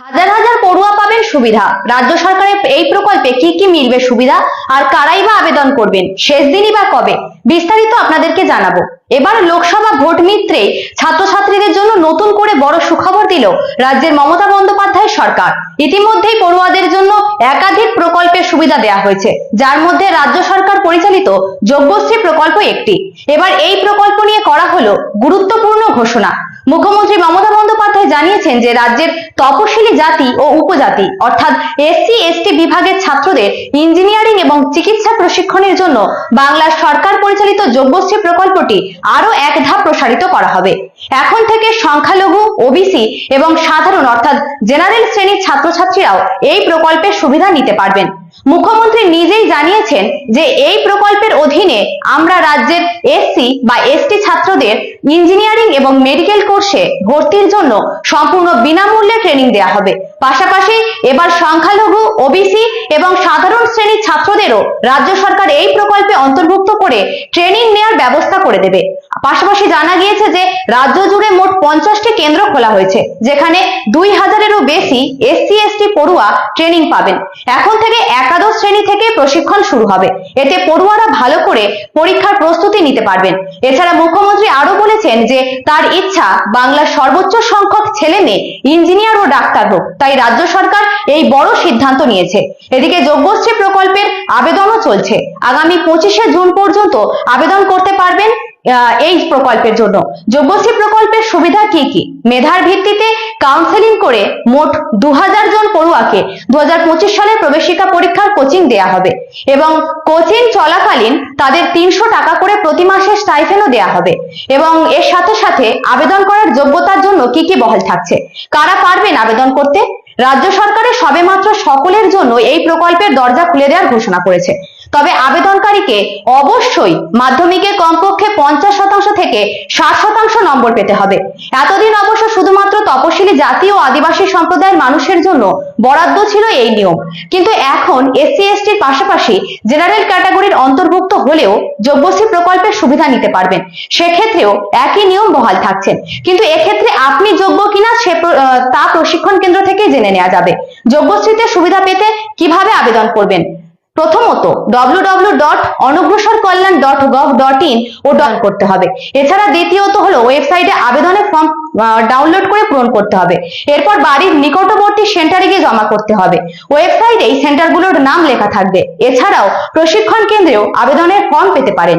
হাজার হাজার পড়ুয়া পাবেন সুবিধা। রাজ্য সরকারের এই প্রকল্পে কি কি মিলবে সুবিধা? আর কারাই বা আবেদন করবেন? শেষ দিনই বা কবে? বিস্তারিত আপনাদেরকে জানাব। এবার লোকসভা ভোট মিত্রে ছাত্রছাত্রীদের জন্য নতুন করে বড় সুখবর দিল রাজ্যের মমতা বন্দ্যোপাধ্যায় সরকার। ইতিমধ্যেই পড়ুয়াদের জন্য একাধিক প্রকল্পের সুবিধা দেওয়া হয়েছে। যার মধ্যে রাজ্য সরকার পরিচালিত যোগ্যশ্রী প্রকল্প একটি। এবার এই প্রকল্প নিয়ে করা হলো গুরুত্বপূর্ণ ঘোষণা। মুখ্যমন্ত্রী মমতা বন্দ্যোপাধ্যায় জানিয়েছেন যে রাজ্যের তপশিলি জাতি ও উপজাতি, অর্থাৎ এসসি, এসটি বিভাগের ছাত্রদের ইঞ্জিনিয়ারিং এবং চিকিৎসা প্রশিক্ষণের জন্য বাংলার সরকার পরিচালিত যোগ্যশ্রী প্রকল্পটি আরও এক ধাপ প্রসারিত করা হবে। এখন থেকে সংখ্যালঘু, ওবিসি এবং সাধারণ, অর্থাৎ জেনারেল শ্রেণির ছাত্রছাত্রীরাও এই প্রকল্পের সুবিধা নিতে পারবেন। মুখ্যমন্ত্রী নিজেই জানিয়েছেন যে এই প্রকল্পের অধীনে আমরা রাজ্যের এসসি বা এসটি ছাত্রদের ইঞ্জিনিয়ারিং এবং মেডিকেল কোর্সে ভর্তির জন্য সম্পূর্ণ বিনামূল্যে ট্রেনিং দেওয়া হবে। পাশাপাশি এবার সংখ্যালঘু ওবিসি এবং সাধারণ শ্রেণির ছাত্রদেরও রাজ্য সরকার এই প্রকল্পে অন্তর্ভুক্ত করে ট্রেনিং নেওয়ার ব্যবস্থা করে দেবে। পাশাপাশি জানা গিয়েছে যে, রাজ্য জুড়ে মোট পঞ্চাশটি কেন্দ্র খোলা হয়েছে, যেখানে দুই হাজারেরও বেশি এসসি এসটি পড়ুয়া ট্রেনিং পাবেন। এখন থেকে একাদশ শ্রেণি থেকে প্রশিক্ষণ শুরু হবে। এতে পড়ুয়ারা ভালো করে পরীক্ষার প্রস্তুতি নিতে পারবেন। এছাড়া মুখ্যমন্ত্রী আরও বলেছেন যে, তার ইচ্ছা বাংলার সর্বোচ্চ সংখ্যক ছেলে মেয়ে, ইঞ্জিনিয়ার ও ডাক্তার হোক। তাই রাজ্য সরকার এই বড় সিদ্ধান্ত নিয়েছে। এদিকে যোগ্যশ্রী প্রকল্পের আবেদনও চলছে। আগামী পঁচিশে জুন পর্যন্ত আবেদন করতে পারবেন এই প্রকল্পের জন্য। যোগ্যশ্রী প্রকল্পের সুবিধা কি কি? মেধার ভিত্তিতে কাউন্সেলিং করে মোট দু জন পড়ুয়াকে দু সালের প্রবেশিকা পরীক্ষার কোচিং দেয়া হবে এবং কোচিং চলাকালীন তাদের তিনশো টাকা করে প্রতি মাসে স্টাইফেনও দেয়া হবে এবং এর সাথে সাথে আবেদন করার যোগ্যতার জন্য কি কি বহাল থাকছে? কারা পারবেন আবেদন করতে? রাজ্য সরকারের সবেমাত্র সকলের জন্য এই প্রকল্পের দরজা খুলে দেওয়ার ঘোষণা করেছে। তবে আবেদনকারীকে অবশ্যই মাধ্যমিকে কমপক্ষে পঞ্চাশ শতাংশ থেকে ষাট শতাংশ নম্বর পেতে হবে। এতদিন অবশ্য শুধুমাত্র তপশিলি জাতি ও আদিবাসী সম্প্রদায়ের মানুষের জন্য বরাদ্দ ছিল এই নিয়ম। কিন্তু এখন এসসি, এসটির পাশাপাশি জেনারেল ক্যাটাগরির অন্তর্ভুক্ত হলেও যোগ্যশ্রী প্রকল্পের সুবিধা নিতে পারবেন। সেক্ষেত্রেও একই নিয়ম বহাল থাকছেন কিন্তু এক্ষেত্রে আপনি যোগ্য কিনা সে তা প্রশিক্ষণ কেন্দ্র থেকে জেনে নেওয়া যাবে। যোগ্যশ্রীতে সুবিধা পেতে কীভাবে আবেদন করবেন? প্রথমত www.অনগ্রসরকল্যাণ.gov.in ও ডাউন করতে হবে। এছাড়া দ্বিতীয়ত হলো ওয়েবসাইটে আবেদনের ফর্ম ডাউনলোড করে পূরণ করতে হবে। এরপর বাড়ির নিকটবর্তী সেন্টারে গিয়ে জমা করতে হবে। ওয়েবসাইটে এই সেন্টারগুলোর নাম লেখা থাকবে। এছাড়াও প্রশিক্ষণ কেন্দ্রেও আবেদনের ফর্ম পেতে পারেন।